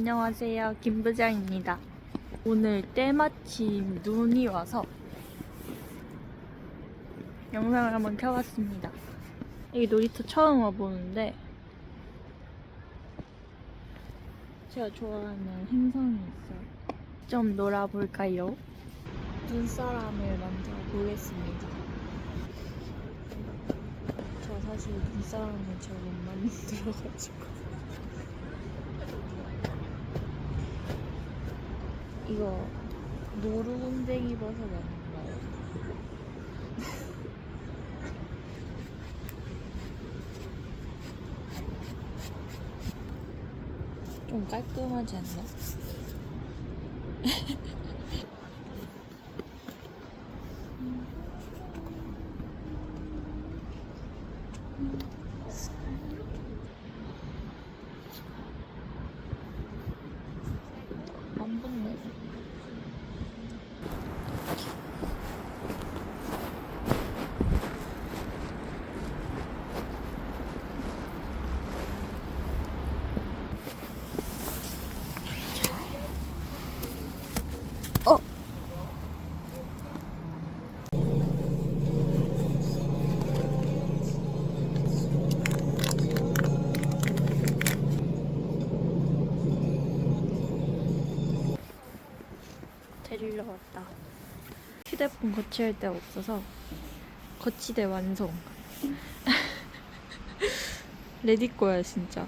안녕하세요. 김부장입니다. 오늘 때마침 눈이 와서 영상을 한번 켜봤습니다. 여기 놀이터 처음 와보는데 제가 좋아하는 행성이 있어요. 좀 놀아볼까요? 눈사람을 먼저 보겠습니다. 저 사실 눈사람을 잘못 만들어가지고 이거 노루궁뎅이 버섯 아닌가요? 좀 깔끔하지 않나? 안 붙네. 어. 데리러 왔다. 휴대폰 거치할 데가 없어서 거치대 완성. 레디 거야 진짜.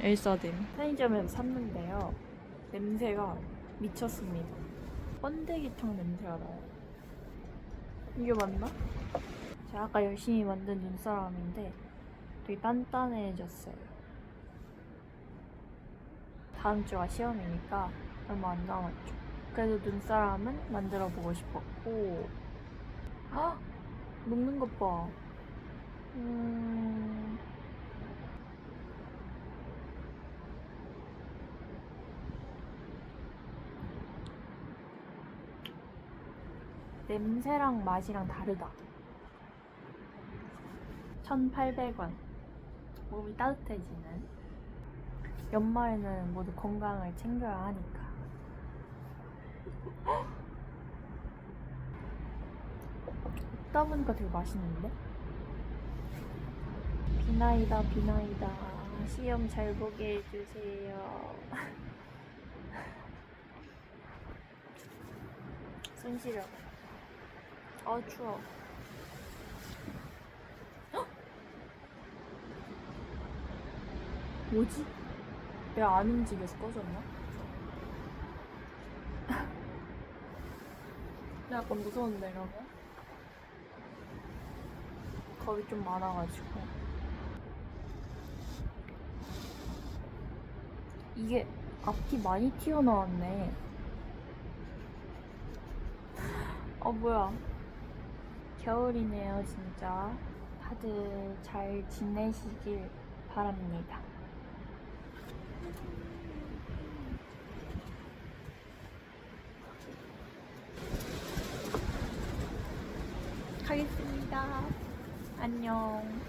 엘사딘. 편의점에서 샀는데요. 냄새가 미쳤습니다. 번데기탕 냄새가 나요. 이게 맞나? 제가 아까 열심히 만든 눈사람인데 되게 단단해졌어요. 다음 주가 시험이니까 얼마 안 남았죠. 그래서 눈사람은 만들어 보고 싶었고 아 녹는 것 봐. 음... 냄새랑 맛이랑 다르다. 1,800원. 몸이 따뜻해지는. 연말에는 모두 건강을 챙겨야 하니까. 먹다 보니까 되게 맛있는데? 비나이다, 비나이다. 시험 잘 보게 해주세요. 손 시려. 아, 추워. 헉! 뭐지? 내가 안 움직여서 꺼졌나? 약간 무서운데, 이러면? 겁이 좀 많아가지고. 이게 앞이 많이 튀어나왔네. 어, 뭐야. 겨울이네요, 진짜. 다들 잘 지내시길 바랍니다. 안녕.